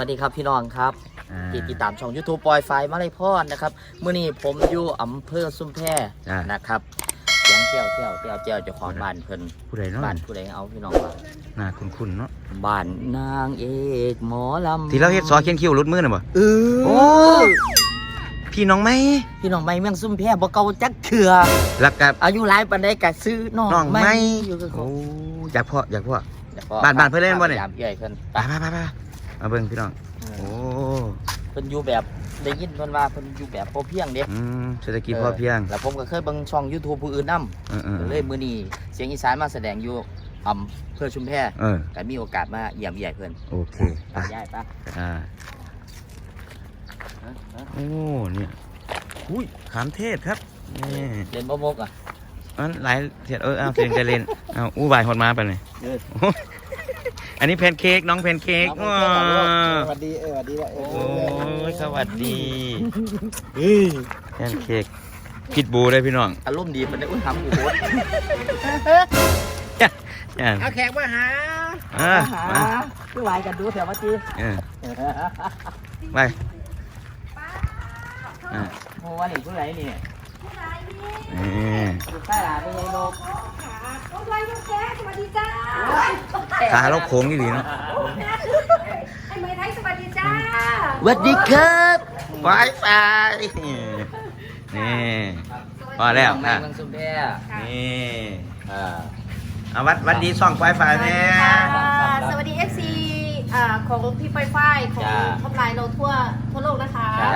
วัสดีครับพี่น้องครับอ่าที่ติดตามช่อง YouTube ปอยไฟมาเลยพอดนะครับเมื่อนี้ผมอยู่อำเภอซุมแพจ้ะนะครับเสียงเที่ยวเที่ยวเที่ยวเที่ยวเจ้าของบ้านเพิ่นผู้ใดเนาะบ้านผู้ใดเอาพี่น้องว่าน่าคุ้นๆเนาะบ้านนางเอกหมอลำที่เราเฮ็ดซอเขียนคิ้วรุดมือน่ะบ่เออโอ้พี่น้องไหมพี่น้องไม่เมืองซุมแพบ่เก่าจักเถื่อแล้วกับอายุหลายปานใดก็ซื้อน้องน้องไหมอยู่กับโอ้เขาอยากพ่ออยากพ่อดี๋ยวพ่บ้านบ้านเพิ่นเล่นบ่เนี่ยพยายามเอื้อยเพิ่นไปไปไปไป มาเบิ่งพี่น้องโอ้เพิ่นอยู่แบบได้ยินเพิ่นว่าเพิ่นอยู่แบบพอเพียงเด้อืมเศรษฐกิจพอเพียง แล้วผมก็เคยเบิ่งช่อง YouTube ผู้อื่นนํเออเออก็เลยมื้อนี้เสียงอีสานมาแสดงอยู่อำเภอชุมแพเออก็มีโอกาสมาเยี่ยมเยียเพิ่นโอเคไปย้ายปะอ่าโอ้เนี่ยอุ้ยขามเทศครับนี่เล่นบ่มกอะอันหลายเทศเออเอาเสียงจะเล่นเอาอู้บายหดมาไปเลยเอออันนี้แพนเค้กน้องแพนเค้กน้องว้าแพนเค้กวสวัสดีเออสวัสดีเออโอ้ยสวัสดีแพนเค้กพิดบูได้พี่น้องอารมณ์ดีมันได้อุ้ยทำกูโคตรอ่าเอาแขกมาหาอ่าหามาคือวายกันดูแถวว่าจีเออไปอ่าโมว่านี่ผู้ใดนี่ นี่อยู่ใต้หลาเป็นไงนกโอ้ยลูกแจ๊สวัสดีจ้าตาเราโค้งนี่ดีเนาะไอ้ไม้ไทยสวัสดีจ้าสวัสดีครับไวไฟนี่พอแล้วแม่อะเมืองชุมแพนี่อ่าเอาวัดวัดดีซ่องไวไฟแม่สวัสดี FC อ่าของพี่ปอยฝ้ายของทำลายเราทั่วทั่วโลกนะคะจ้า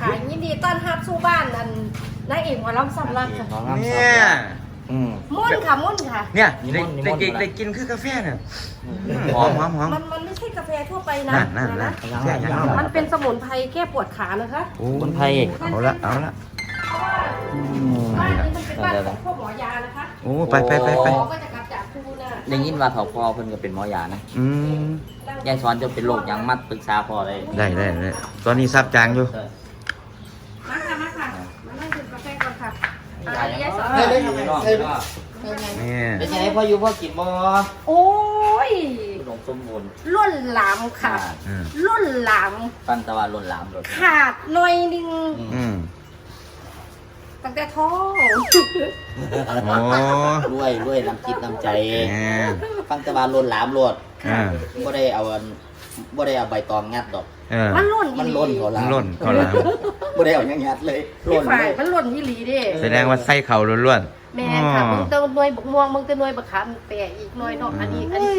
ค่ะยินดีต้อนรับสู่บ้านอัน นายเอกหมอลำสำลักค่ะน้องรับเนี่ย อืม มุ่นค่ะมุ่นค่ะ เนี่ยนิมได้นต์นิมได้นต์กินมาได้กินคือกาแฟเนี่ยหอมหอมหอมมันมันไม่ใช่กาแฟทั่วไปนะนั่นนั่นนั่นนะแค่ยังมันเป็นสมุนไพรแก้ปวดขานะคะ โอ้คนไทย เอาละเอาละเพราะว่าบ้านนี้มันเป็นบ้านของพวกหมอยานะคะโอ้ไปไปไปไปหมอก็จะกลับจากทูน่ะได้ยินว่าเขาพ่อเพิ่นก็เป็นหมอยานะอืม ยายสอนจะเป็นโรคหยังมัดปรึกษาพ่อเลยได้ได้ได้ตอนนี้ซับจางอยู่ เออ มาค่ะมาค่ะมานั่งดื่มกาแฟก่อน ค่ะยายอ่ายังยายสอนเฮ้ยเฮ้ยเฮ้ยเฮ้ยเฮ้ยนี่เป็นยังไงพ่ออยู่พ่อกินบ่โอ้ยขนมสมบูรณ์ล้นหลามค่ะล้นหลามฟันตะวันล่นหลามหลดขาดหน่อยหนึงตั้งแต่ท้องโอ้รวยรวยน้ำจิตน้ำใจ ฟังตะวันล่นหลามหลดอ่าบ่ได้เอา บ่ได้เอาใบตองงัดดอก เออ มันล้นมันหล่นเขาหมัลานมล่นเขาแล้วบ่ได้เอาหยังงัดเลยหพี่ล่นฝ่าเลยยมันล้นยี่หลีเด้แสดงว่าไส้เข่าล้วน แม่ค่ะมึงเตะหน่วยบกม่วงมึงเตะหน่วยบกขามแปะอีกหน่วยเนอกอันนี้อันนี้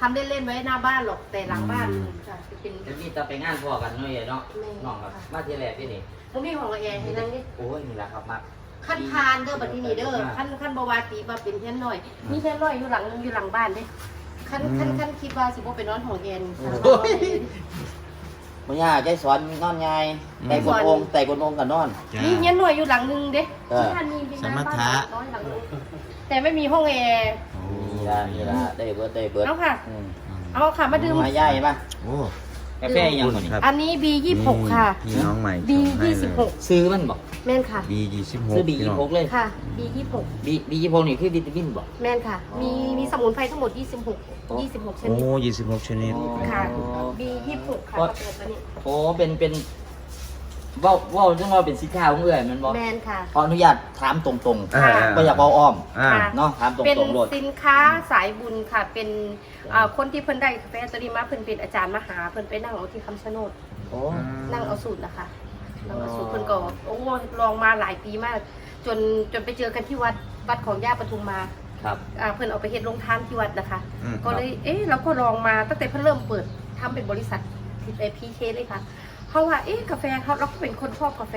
ทำเล่นๆไว้หน้าบ้านหรอกแต่หลังบ้านค่ะจะเป็น เดี๋ยวนี้จะไปงานพ่อกันหน่อยเนาะน้องครับมาที่แรกที่นี่มึงมีของละแอร์ให้นั่งนี่โอ้ยนี่แหละครับมักขั้นทานเด้อบัดนี้นี่เด้อขั้นขั้นบวาตีมาเป็นเพี้ยนหน่อยมีเพี้ยนหน่อยอยู่หลังอยู่หลังบ้านเด้ ขั้นขั้นขั้นคิดว่าสิบ่ไปนอนของเอ็นค่ะบ่ยากยายสอนนอนง่ายแต่กดองค์แต่กดองค์กันนอนๆจ้ามีเพี้ยนหน่อยอยู่หลังนึงเด้เออ ที่ท่านมีเป็นหน้าสมบ้านถะน้อยหลังนึงแต่ไม่มีห้องแอร์นี่ละนี่ละได้เบิดได้เบิดเอาค่ะ อืมเอาค่ะมาดื่ม มาย่ายมาโอ้กาแฟยังบ่นี่ครับอันนี้ B26 ค่ะพี่น้องใหม่ B26 ซื้อมันบ่แม่นค่ะ บียี่สิบหกซื้อบีพี่น้องพกเลยค่ะ B26 บีบีพกนี่คือวิตามินบ่แม่นค่ะ มีมีสมุนไพรทั้งหมด 26 26 ชโอ้นิด ยี่สิบหกชนิด ค่ะ B26 ค่ะประกอบอันนี้ โอ้เป็นเป็นเว้าเว้าจังว่าเป็นสินค้าของเอื้อยแมันบ่แม่นค่ะ ขออนุญาตถามตรงอ่าๆบ่อยากเว้าอ้อมอ่า ค่ะ เนาะถามตเป็นรงๆโลด สินค้าสายบุญค่ะ เป็นอ่าคนที่เพิ่นได้กาแฟตัวนี้มาเพิ่นเป็นอาจารย์มหา เพิ่นไปนั่งเอาที่คำชะโนดโอ้นั่งเอาสูตรนะคะนั่งเอาสูตรเพิ่นก็โอ้ลองมาหลายปีมาก จนจนไปเจอกันที่วัดวัดของย่าปทุมมา ครับอ่าเพิ่นเอาไปเฮ็ดโรงทานที่วัดนะคะ อืมก็เลยเอ๊ะเราก็ลองมาตั้งแต่เพิ่นเริ่มเปิดทำเป็นบริษัทที่ไปพีเคเลยค่ะเพราะว่าเอ๊ะกาแฟเขาเราก็เป็นคนชอบกาแฟ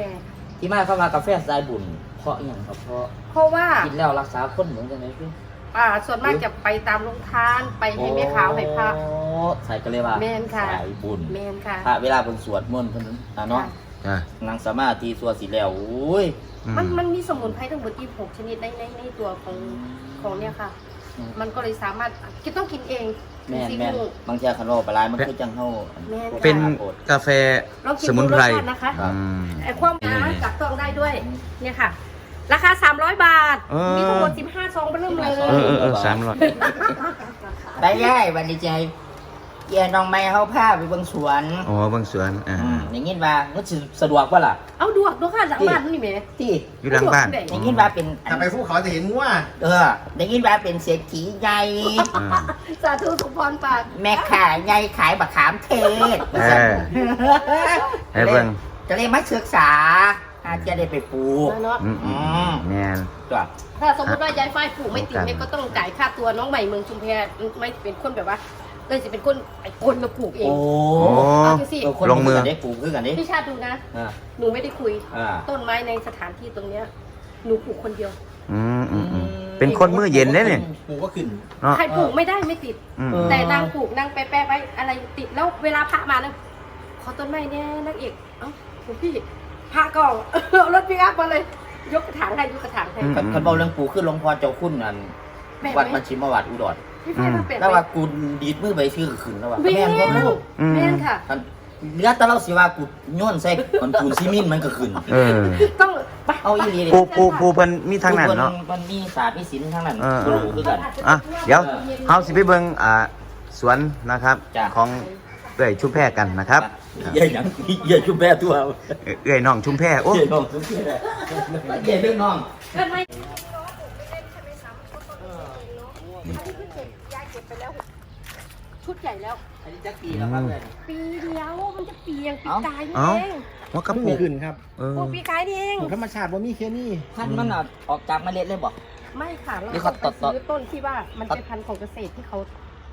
ที่มาเข้ามากาแฟสายบุญเพราะอหย่างครับเพราะเพราะว่ากินแล้วรักษาคนเหมือนกันไหมพี่อ่าส่วนมากจะไปตามโรงทานไปให้แม่ขาวให้พระ โอ้ใส่กันเลยว่าแม่นค่ะ สายบุญแมนค่ะ พระเวลาเพิ่นสวดมนต์เพิ่นอะเนาะอ่านั่งสมาธิสวดสิแล้วโอ้ยอื มันมันมีสมุนไพรทั้งหมด26ชนิดในในในตัวของของเนี่ยค่ะมันก็เลยสามารถกินต้องกินเองแม่นซีแม่นฟู้ดบางเทีคันว่าปลาร้ายมันคือจังเฮาแม่นเป็นค่ะกาแฟลองกินสมุนไพร ดูรสชาตินะคะอืม ไอ้ความหนาจับต้องได้ด้วยเนี่ยค่ะ ราคา 300 บาท เออ มีทั้งหมด15ซองไปเริ่มเลย เออเออเออสามร้อยไปย่ายบัดนี้ใจ แย่น้องแม่เขาพาไปเบิ่งสวนอ๋อเบิ่งสวนอ่าอืมอย่างงี้ว่ามันสิสะดวกป่ะล่ะเอาดวกดวกค่ะหลังบ้านนี่แหม่ที่อยู่หลังบ้าน อย่างงี้ว่าเป็นถ้าไปภูเขาจะเห็นงัวเอออย่างงี้ว่าเป็นเศรษฐีใหญ่อ่าสาธุสุพรปากแม่ขายใหญ่ขายบะขามเทศเออให้เบิ่งจะเลยมาศึกษาอาจจะได้ไปปลูก เนาะอืมอืมอืมแม่น จ้ะถ้าสมมติว่ายายฝ้ายปลูกไม่ติดครับเนี่ยก็ต้องจ่ายค่าตัวน้องใหม่เมืองชุมแพไม่เป็นคนแบบว่า เลยจะเป็นคนไอ้คนมาปลูกเอโอ้งโอ้เอาดูสิเออคนลงมือได้ปลูกคือกันดิพี่ชาติดูนะ อ่า หนูไม่ได้คุย อ่า ต้นไม้ในสถานที่ตรงเนี้ยหนูปลูกคนเดียว อืมอืมอืมเป็นคนมือเย็นเด้เนี่ยปูก็ขึ้น เนาะใครปลูกไม่ได้ไม่ติด อืมแต่นางปลูกนางแปะๆไว้อะไรติดแล้วเวลาพระมานะขอต้นไม้เนี่ยนักเอกเอ้าหลวงพี่พระก็เอารถปิกอัพมาเลย ยกกระถางให้ยกกระถางให้อืม คันคันเบาเรื่องปลูกคือหลวงพ่อเจ้าคุณนั่นแม่ไหมวัดมันชิมวัดอุดร พี่แม่มาแปะแล้วไว้ว่ากูดีดมือไปชื่อขึ้นแล้วว่าแม่แม่นบ่นลูกอืม แม่นค่ะคันเนื้อแต่เราสิว่ากูโย้นใส่คนปูนซีเมินต์มันก็ขึ้น เออต้องไปเอาอีหลีเลยปูปูปูเพิ่นมีทางนั้นเนาะ มันมีศาสตร์มีศิลป์ทางนั้นเออบ่รู้คือกัน อะเดี๋ยวเฮาสิไปเบิ่งอ่าสวนนะครับจ้ะ ของเอื้อยชุมแพกันนะครับเย่หยังเย่ชุบแม่ตัวเอื้อยน้องชุมแพโอ้ เย่น้องชุบแม่เย่เรื่องน้อง เกิดไหม ชุดใหญ่แล้ว อันนี้จักปีแล้วครับเลยปีเดียวมันจะปียังปีเอ้ากายนี่เอ้าเองว่ากระมันปุมีกขึ้นครับเออปลูกปีกายนี่เองปลูกธรรมชาติว่ามีแค่นี้ท่านมันอะออกจากเมล็ดเลยบอก ไม่ค่ะเรานี่เขาต้องไปตัดซื้อต้นที่ว่ามันเป็นพันธุ์ของเกษตรที่เขา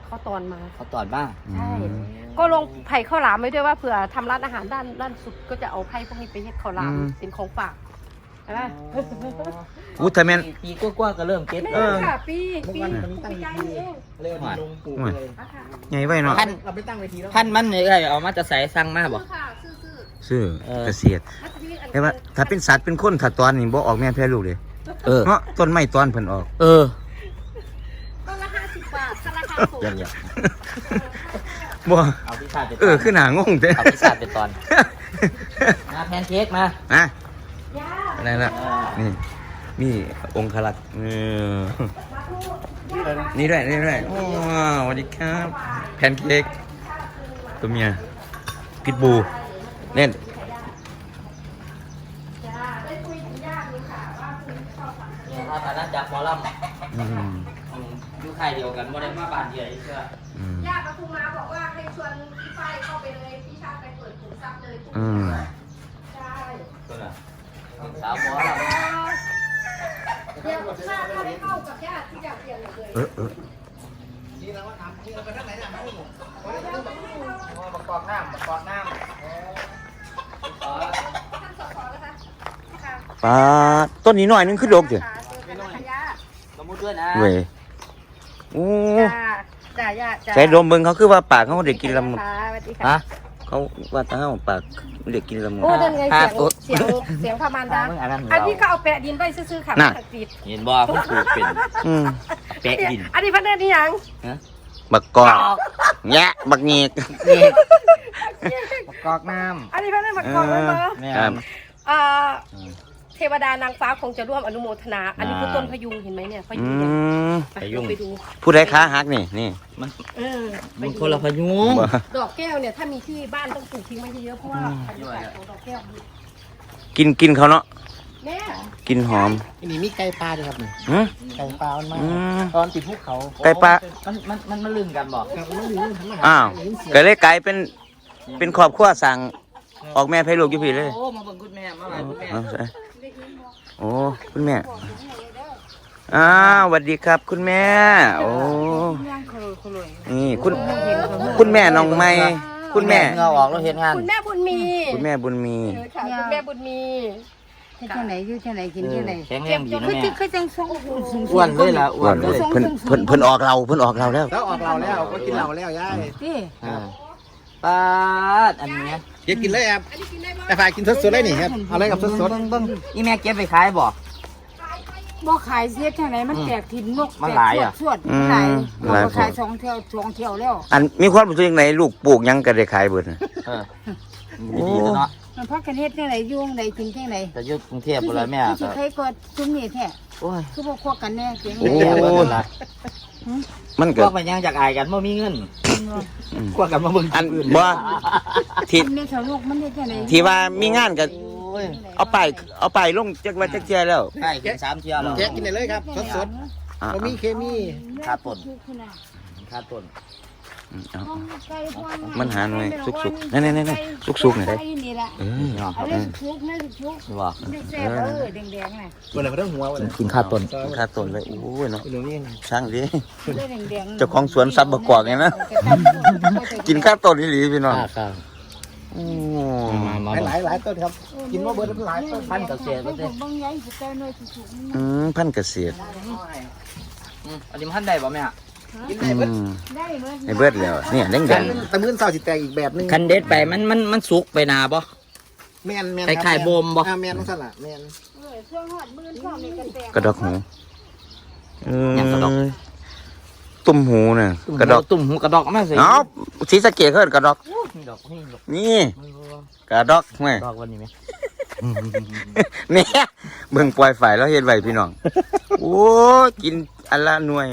เขาตอนมา เขาตอดบ้างใช่ ก็ลงไผ่ข้าวหลามไว้ด้วยว่าเผื่อทำร้านอาหารด้านด้านสุดก็จะเอาไผ่พวกนี้ไปเฮ็ดข้าวหลามเป็นของฝาก ใช่ไหมอู้ถ้าแม่น ปีกว่าๆก็เริ่มเก็ตไม่แล้วค่ะปีปีเมื่อวานมันตั้งปีเวกายทีนี่เองเลยเอาดินลงปลูกเลยอะค่ะใหญ่ไว้เนาะท่านเราไปตั้งเวทีแล้วท่านมันเนี่ยเอ้ยเอามาจะใส่สั่งมาบอก ซื้อค่ะซื้อซื้อซื้อเออ เกษตรมัตวิอันแต่ว่าถ้าเป็นสัตว์เป็นคนถ้าตอนนี่บ่ออกแม่แพ้ลูกเลยเออ เนาะต้นไม้ตอนเพิ่นออก เออต้นละห้าสิบบาทถ้าราคาสูงเดี๋ยวบ่เอาพิซซ่าเป็นตเออคือหน้างงเด้เอาพิซซ่าเป็นตอน มาแพนเค้กมา อะย่า อะไรละนี่มีองคลักษ์เออนี่ด้วยนี่ด้วยว้าวสวัสดีครับ แพนเค้กตัวเมียพิทบูเล่นถ้าฐานะจากหมอลอืมำอยู่ค่ายเดียวกันโมเดลมาบานเดียวเชื่ออืมย่าปทุมมาบอกว่าให้ชวนพี่ฝ้ายเข้าไปเลยพี่ชาติไปเปิดขุมทรัพย์เลยอืมใช่ตัวน่ะ สาวหมอลำเดี๋ยวถ้าถ้าได้เข้ากับญาติที่จะเปลี่ยนเลยเออเออนี่เราว่าทำนี่เราไปทางไหนนะไม่รู้ประกอบน้ำประกอบน้ำท่านสสนะคะค่ะปลาต้นนี้หน่อยนึงขึ้นดกจ้ะค่ะเจอะสมมุติด้วยนะเว้ยโอ้จ้าจ้าย่าจ้าใช้ดมเบิ่งเขาคือว่าปากเขาเด็กกินละมุดค่ะสวัสดีฮะ เขาว่าตาเขาปากเด็กกินละมุดโอ้นั่นไงห้าเสียงตุ๊ดเสียงเสียงพามานดามึงอันนั้นอันเรานี้ก็เอาแปะดินไว้ซื่อๆค่ะน่ะไม่ติดเห็นบ่ผมปลูกเป็นอืมแปะดินอันนี้พันเดือนนี่ยังบักกอกแงะบักเงียกประกอบน้อันนี้พันเดือนมันกองไว้เบอร์ำแม่ครับ เอ่อ เทวดานางฟ้าคงจะร่วมอนุโมทนา อันนี้คือต้นพยุงเห็นไหมเนี่ยพอืยุงเนี่ยมไปลงไปดูผู้ใดขาหักนี่นี่มันเออมันคนละพยุงบ่ดอกแก้วเนี่ยถ้ามีที่บ้านต้องปลูกทิ้งไว้เยอะๆเพราะว่าบรรยากาศของดอกแก้วดีกินกินเขาเนาะแม่กินหอมอันนี้มีไก่ปลาด้วยครับนี่หืมไก่ปลามันมาอืมตอนติดภูเขาไก่ปลา มันมันมันมันลืมกันบอกครับมันอยู่ทำอาหารอ้าวได้ยินเสียงก็เลยกลายเป็นเป็นครอบครัวสั่งออกแม่ให้ลูกอยู่พี่เลยโอ้มาเบิ่งคุณแม่มาหลายคุณแม่ เอาใส่ โอ้คุณแม่อ้าวสวัสดีครับ คุณแม่ โอ้นี่คุณคุณแม่น้องไม้คุณแม่เงาออกแล้วเห็นงาน คุณแม่บุญมีคุณแม่บุญมีเออค่ะคุณแม่บุญมีเฮ็ดจังไหนอยู่จังไหนกินจังไหนแข็งแรงดีนะคือแม่จังคือจังสองคนสูงอ้วนเลยล่ะอ้วว่านเลยเพิ่นเพิ่นเพิ่นออกเราเพิ่นออกเราแล้วแล้วออกเราแล้วก็กินเราแล้วย่ายที่อ่าปาดอันเนี้ย เก็บกินเลยครับอันนี้กินได้ไหมแต่ฝ่ายกินสดๆเลยนี่ครับเอาเลยกับสดเบิ่งเบิ่งอีแม่เก็บไปขายบ่ บ่ขายเสียจังไหนมันแตกถิ่นนกมันหลายอะสวดๆมันหลายเราก็ขายสองเที่ยวสองเที่ยวแล้ว อันมีความรู้สึกยังไงลูกปลูกหยังก็ได้ขายเบิดน่ะ เออดีๆแล้วเนาะมันพักกันเฮ็ดจังไหนอยู่จังไหนกินจังไหนแต่อยุคกรุงเทพฯบ่ล่ะแม่คือสิก็ใครกดจุ่มนี่แท้โอ้ยคือบ่ควักกันแน่เสียงโอ้แย่เบิดละ มันพก็วกมันยังอยากอายกันบ่มีเงินอกว่ากันมาเบิ่งอันบ่ที่กินในสลูกมันได้จังได๋ที่ว่ามีงานก็เอาไปเอาไปลงจักว่าจักเจียแล้วใช่กินสามเที่ยวแล้วแกะกินได้เลยครับสดอะๆบ่มีเคมีค่าต้นค่าต้น เอาๆมันหาหน่อยสุกๆนั่นๆๆสุกๆหน่อยได้นี่ล่ะเออเอาเลยสุกนั่นสุกว่าได้แซ่บเออแดงๆน่ะวันไหนเขาต้องหัววันไหนกินค่าต้นค่าต้นเลยโอ้ยเนาะหนูนี่ช่างดิได้แดงๆเจ้าของสวนซับบักกอกไงนะกินค่าต้นนี่หลีพี่น้องค่าค่าโอ้มามาหลายหลายๆต้นครับ กินมาเบิดหลายต้นพันเกษตรบ่ได้บางใหญ่สิแต่น้อยสุกๆอืมพันธุ์เกษตรอืมอันนี้มันทันได้บ่แม่ กินอืได้เบิดมได้เบิดให้เบิดแล้วเนี่ยแดงแต่แต่มื้อเช้าสิแตกอีกแบบนึงคันเด็ดไปมันมันมันสุกไปนาบ่ แม่นแม่นคล้ายๆบ่มบ่ อ่าแม่นสั่นล่ะแม่นเออช่วงฮอดมื้อช่วงนี้ก็แตกๆกระดอกหูเออตุ่มหูน่ะกระดอกตุ่มหูกระดอกมาสิเอ้าสีสะเกดเฮิดกระดอก นี่ดอกนี่ดอกนี่กระดอกแม่ดอกวันนี้ไหมเนี่ยเบิ่งปล่อยฝ่ายแล้วเฮ็ดไว้พี่น้อง โอ้ยกินอันละหน่วย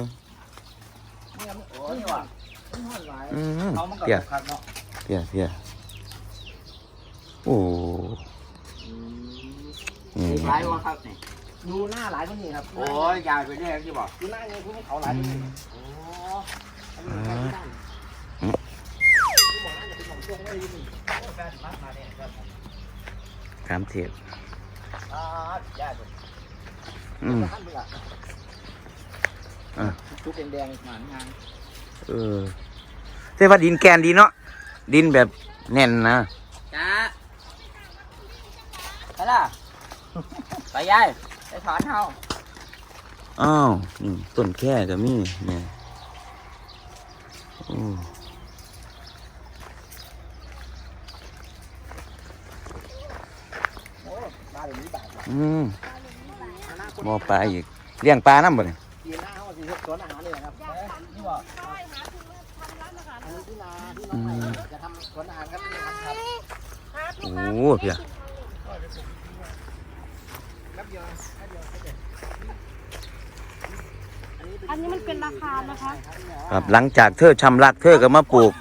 อืมเขามันก็เปียคักเนาะเปียเปียโอ้อืมหลายว่าครับนี่ดูหน้าหลายคนนี่ครับ โอ้ยยายไปเรื่อยที่บอกดูหน้าเนี่ยคุณให้เขาหลายคนนี่ขามเทศอ่าย่าตัวอืมท่านเบิ่งอะอะชุบแดงๆหมานงาน เออแต่ว่าดินแกนดีเนาะดินแบบแน่นนะจ้าไปล่ะ ไปยายไปถอนเฮาอ้าวนี่ต้นแค่ก็มีเนี่ยโอ้โอ้บ้านเดี๋ยวนี้บาทอืมบ่อปลาอีกเลี้ยงปลาน้ำบ่เนี่ย ปีหน้าเขาสิเฮ็ดสวนอาหารเลยนะครับนี่บอกอันนี้ที่นาที่น้องใหม่จะทำสวนอาหารครับนี่ครับครับโอ้เพียครับเดียวครับเดียวครับเดียวอันนี้มันเป็นราคานะคะครับหลังจากเธอชำรักเธอก็มาปลูก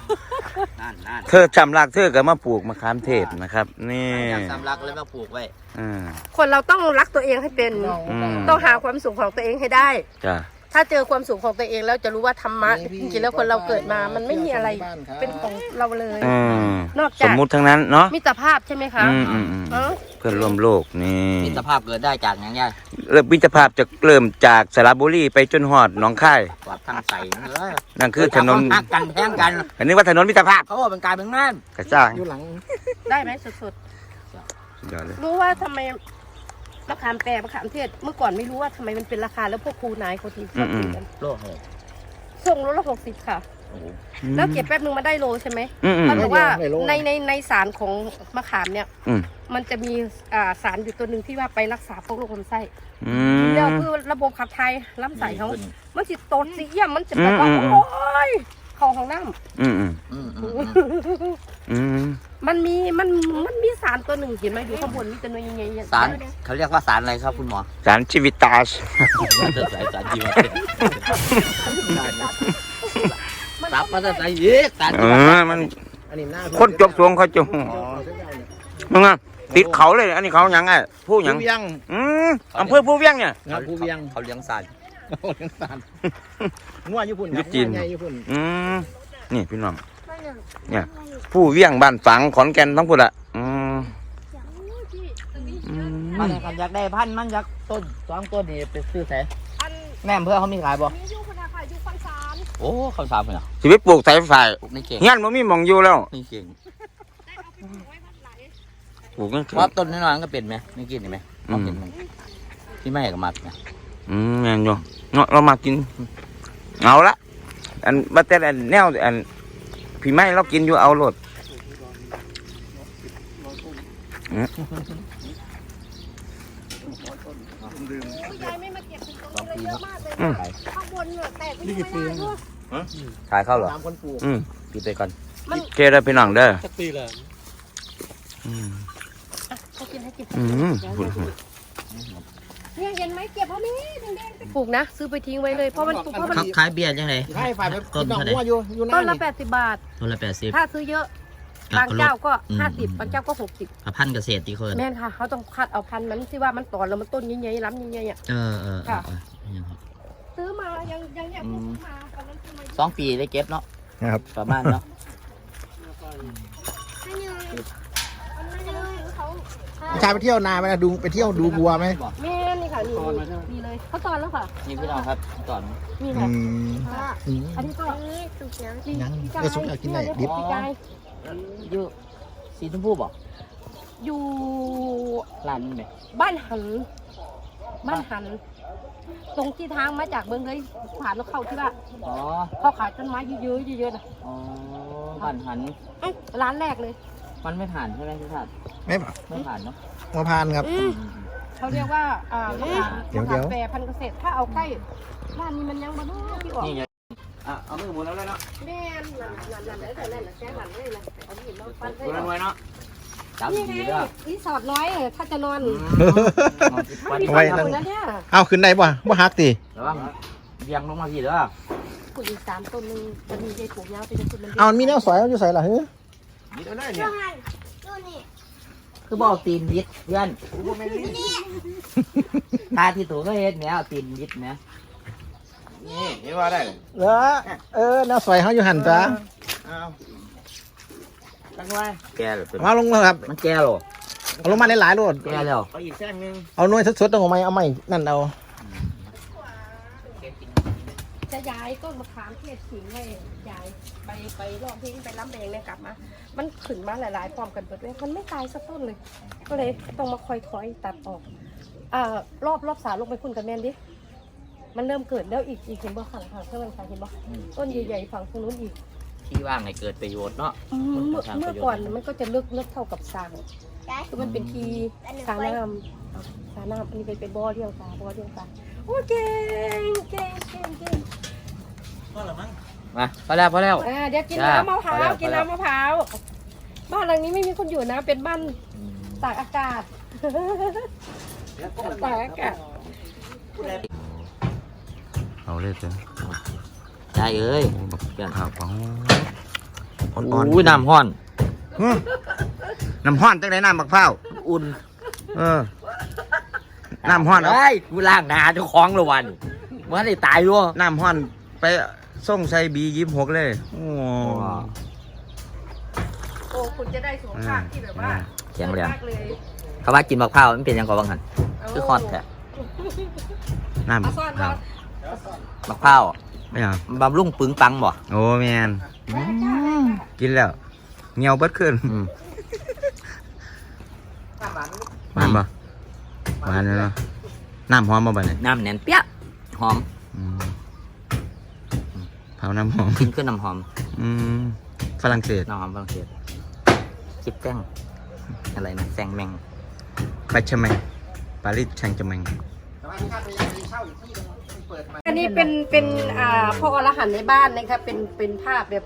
นั่นนั่นเธอชำรักเธอก็มาปลูกมะขามเทศนะครับ นี่อยากสำลักเลยมาปลูกไว้อ่าคนเราต้องรักตัวเองให้เป็น อืมต้องหาความสุขของตัวเองให้ได้ จ้ะ ถ้าเจอความสุขของตัวเองแล้วจะรู้ว่าธรรมะจริงๆแล้วคนเราเกิดมา มันไม่มีอะไรเป็นของเราเลย อืมนอกสจามกมุติทั้งนั้นเนาะมิตรภาพใช่ไหมคะอืมอืมอืมเอ้าเพื่อนร่วมโลกนี่มิตรภาพเกิดได้จากอย่างยายเริ่มมิตรภาพจะเริ่มจากสระบุรีไปจนหอดหนองคายกวาดทางใส่เลยนั่นคือถนนฮักกันแท้งกัน อันนี้ว่าถนนมิตรภาพเขาบอกเป็นการเป็นงานกระจ้างอยู่หลังได้ไหมสุดสุดยอดเลยๆรู้ว่าทำไม มะขามแปรมะขามเทศ เมื่อก่อนไม่รู้ว่าทำไมมันเป็นราคาแล้วพวกครูนายคนที่ชอบกินกันโลกเลยส่งโลละหกสิบค่ะแล้วเก็บแป๊บนึงมาได้โลใช่ไหมอืมอืมมันบอกว่าไม่โล ในในในสารของมะขามเนี่ย อืมมันจะมีอ่าสารอยู่ตัวหนึ่งที่ว่าไปรักษาพวกโรคลำไส้อืม เดี๋ยวคือระบบขับถ่ายลำไส้เขามันสิโตดสิเยี่ยมมันจะแบบว่าอืมอืม โอ้ยเข้าห้องน้อืมอืม อืมอืมำ อืมมันมีมันมันมีสารตัวหนึ่งเห็นไหมอยู่ข้างบนมีตัวหนึงยังไงสารเขาเรียกว่าสารอะไรครับคุณหมอสารชีวิตตาสสารสารจีวซับมาจะใส่ยีกสารเอจีวอมันอันนี้หน้าคนจบสวงเขาจะหูมึงอะติดเขาเลย อันนี้เขาหยังไงผู้หยังผู้ยังอืมอำเภอผู้เวียงเนี่ยครับผู้ยังเขาเลี้ยงสารโอ้ยสารงัวญี่ปุ่นยุจีนงัวใหญ่ญี่ปุ่นอืมนี่พี่น้อง เนี่ย ผู้เวียงบ้านฝังขอนแก่นทั้งพุ่นละอืมอืมมันกันอยากได้พันมันอยากต้นสองต้นนี่ไปซื้อแสนอันแม่อำเพื่อเขามีขายบ่นี้อยู่คนละค่ะอยู่ฟังสารโอ้เขาสามเหรอชีวิตปลูกสายไฟปลูกนี่เก่งเงี้ยมันมีหมองอยู่แล้วนี่เก่งปลูกนั่นว่าต้นน้อยๆก็เป็นไหมไม่กินเห็นไหมเขาเห็นมันที่แม่ก็มักนะอืมแม่นอยู่เนาะเรามากินเอาละอันบัตแต่อันแนวอัน พี่ไม้เรากินอยู่เอาโลดยายไม่มาเก็บถึงตรงนี้เลยเยอะมากเลยอืมข้างบนเนี่ยแตกไม่ได้ไม่ได้ด้วยขายเข้าเหรอตามคนปลูกอืมกินไปก่อนเคได้อพี่น้องเด้อสักปีเลยอืมเขากินให้กินอืมพุ่นพุ่น เนี่ยเห็นไหมเก็บเพราะนี้แดงๆปลูกนะ ซื้อไปทิ้งไว้เลยเพราะมันปลูกเพราะมันขายเบียร์ยังไงให้ฝ่ายไปต้กินนดอกเท่าไหร่บัวอยู่อยู่หต้น้านละนี่ แปดสิบบาท ต้นละแปดสิบ ถ้าซื้อเยอะบางเจ้าก็ห้าสิบบางเจ้าก็หกสิบพันธุ์เกษตรที่คนแม่นค่ะ เขาต้องคัดเอาพันธุ์มันที่ว่ามันตอนแล้วมันต้นใหญ่ๆล้ำใหญ่ๆอะ เออเออเออค่ะ เออยังครับซื้อมายังยังเนี่ยอืเพิ่งมซื้อมาตอนนั้นซื้อมาสองปีได้เก็บเนาะนะครับ ประมาณเนาะชายไปเที่ยวนาไหมนะดูไปเที่ยวดูบัวไหม แม่ นี่ค่ะนี่นี่เลยเขาตอนแล้วค่ะ นี่พี่น้องครับก่อนนี่อืค่ะมค่ะอืมอันนี้ก็ยังพี่กายเออสุกอยากกินไหนดิบพี่กายอยู่สีชมพูบ่อยู่ร้านนี้ไหมบ้านหัน บ้านหัน ตรงที่ทางมาจากเบิ้งเลยผ่านแล้วเข้าที่ว่าอ๋อเขาขายต้นไม้เยอะๆเยอะๆนะอ๋อผ่านหันเอ้ยร้านแรกเลย มันไม่ผ่านใช่ไหมพี่ชาติไม่ไม่ผ่านเนาะมาพานครับอืม เขาเรียกว่าอ่ามะขามเดี๋ยว มะขามเดี๋ยวแปรพันธุ์เกษตรถ้าเอาใกล้บ้านนี้มันยังบ่รู้ที่ออกนี่ไงอะเอามือหมุนแล้วเลยเนาะแม่นนั่นนั่นนั่นนั่นนั่นนั่นแค่นั้นเลยนะเอาหินมาปั้นหมุนแล้วไว้เนาะจับนี่ดีไงเด้อรีสอร์ทน้อยเนี่ยถ้าจะนอนอืมมันมีไว้สองนั่นคนนะเนี่ยเอาขึ้นได้ป่ะว่าฮักตีระวังเบียงลงมาพี่เด้อปลูกอีกสามต้นนึงจะมีใจปลูกยาวไปจนสุดมันเอามันมีแนวสอยเอาอยู่ใส่ละเฮ้ยยิดเอาเลยเนี่ย คือบอกตีนยิดเพื่อนตาที่ตัวก็เฮ็ดเนี่ยเอาตีนยิดเนี่ยนี่เห็นว่าได้เลยเหรอเออแนวสอยเขาอยู่หันจ้าเอาตั้งไว้แก่เลยมาลงแล้วครับ มันแก่หรอเอาลงมาหลายๆโลดแก่แล้วเอาอีกแท่งนึงเอาหน่วยสดๆตรงออกมาเอาใหม่นั่นเอา จะย้ายต้นมะขามเทศขิงให้ย้ายไปไปรอบทิ้งไปล้ำแดงเนี่ยกลับมา มันขึ้นมาหลายๆพร้อมกันหมดเลยมันไม่ตายสักต้นเลย ก็เลยต้องมาค่อยๆตัดออกอ่ารอบรอบสาลงไปคุณกับแมนดิมันเริ่มเกิดแล้วอีกอีกเห็นบ่ข้างข้างเพื่อนข้างเห็นบ่ต้นใหญ่ๆฝั่งตรงนู้นอีกที่ว่างให้เกิดประโยชน์เนาะอืมเมื่อเมื่อก่อนมันก็จะลึกลึกเท่ากับสางคือมันเป็นทีสาน้ำสาน้ำอันนี้เป็นเป็นบ่อเลี้ยงปลาบ่อเลี้ยงปลาโอ้เก่งเก่งเก่งเก่ง มาพอแล้วพอแล้ว อ่าเดี๋ยวกินจ้าน้ำมะพร้าพอแล้ว วกินน้ำมะพร้าวบ้านหลังนี้ไม่มีคนอยู่นะ เป็นบ้านตากอากาศ ตากอากาศเอาเลยเถอะได้เอ้ยโอ้บักเปลี่ยนข้าวของโอ้ยน้ำห้อนฮะน้ำห้อนจังไดน้ำบักเผาวอุ่นเออ น้ำห้อนเอาเฮ้ยกูล้างหนาเจ้าของละวันเมื่อได้ตายด้วยน้ำห้อนไป ส่งใส่บียิบหกเลยโอ้โอ้คุณจะได้สุขภาพที่แบบว่าแข็งแรงมากเลยเขาว่ากินมะพร้าวมันเป็นยังไงบ้างหันคือฮอตแท้น้ำเอาซ่อนคก่รัอบนมะพร้าวไม่เอาบำรุงปึงปังบ่โอ้แมนกินแล้วเงียวเบิดขึ้นอืมหวานบ่หวานเลยเนาะน้ำหอมบ่บัดนี้น้ำแน่นเปี้ยะหอมอืม เผาน้ำหอม กินขึ้นน้ำหอมอืมฝรั่งเศสน้ำหอมฝรั่งเศสคิดแป้งอะไรนะแซงแมงปัชแมงปารีสแชงจแมงอันนี้เป็นเป็นอ่าพ่ออรหันต์ในบ้านนะคะเป็นเป็นภาพแบบ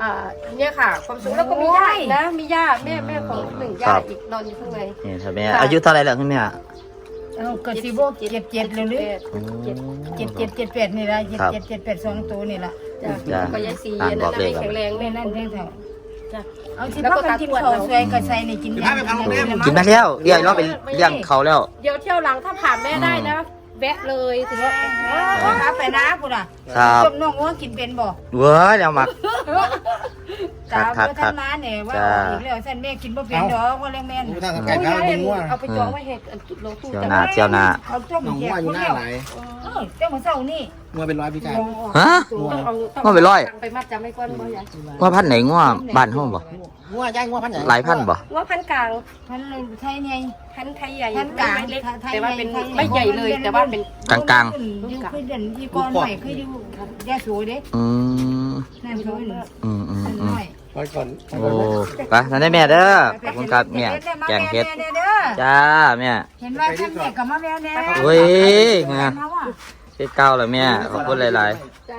อ่าเนี่ยค่ะ ความสูงแล้วก็มีญาตินะมีญาติแม่แม่ของหนึ่งญาติอีกนอนอยู่ข้างในนี่ท่าแม่ค่ะอายุเท่าไหรแล้วคุณแม่เอาเกิดสิบโเจ็ดเจ็ดเลยหรือเจ็ดเจ็ดเจ็ดเจ็ดแปดนี่ละเจ็ดครับเจ็ดเจ็ดแปดสองตัวนี่ละ จ้ะจ้ะก็ยายสีอ่านบนั่อกนเลนะขแข็งแรงแม่แม่นั่นั่นนเท่าเท่าเท่าจ้ะเอาที่พ่อกันที่เขาสวยก็ใส่ในกินยากินมาแล้วเดี๋ยวเราไปเลี้ยงเขาแล้ว เดี๋ยวเที่ยวหลังถ้าผ่านแม่ได้นะแวะเลยถึงว่าพ่อครับไปนะพูดอะ ครับจมน้องว่ากินเป็นบ่เว้ยเดี๋ยวมาสาวครับเพื่อครับทำมาเนี่ยว่าจ้า อีกแล้วเส้นแม่กินบ่เป็นดอกว่าเรื่องแม่นถ้าโอ้ไก่ยข้ายาวยมึงว่าเอาไปจองไว้เห็ดโลตู้เจียวจะนาเจียวนาเขาต้มน้องแจกว่าอคยู่นหน้าเดียวไหนเออเจ้าของเศร้านี่มัวเป็นร้อยพี่ชาย ฮะ ต้องเอาต้องว่าไปร้อย ไปมัดจำไม่ก้อนบ่ยายว่าพันไหนง้อบ้านห้องบ่งัวย่างงัวพันใหญ่หลายพันบ่ ว่าพันกลางพันเลยไทยไง พันไทยใหญ่พันกลางไม่เล็กไทยแต่ว่าเป็นไทย ไม่ใหญ่เลยแต่ว่าเป็น กลางอยู่คือเด่นที่ก้อนหน่อยคืออยู่ยาสูเด้ๆอืมนั่นคืออืมอืมนั่นอืหมน่อยไปก่อนโอ้ไปนั่นได้แม่เด้อขอบคุณครับแม่แกงเฮ็ดเด้อจ้าแม่เห็นว่าท่านแม่ก็มาแม่แน่โอ้ยงามาว่าเฮ็ดเก้าแล้วแม่ขอบคุณหลายๆจะ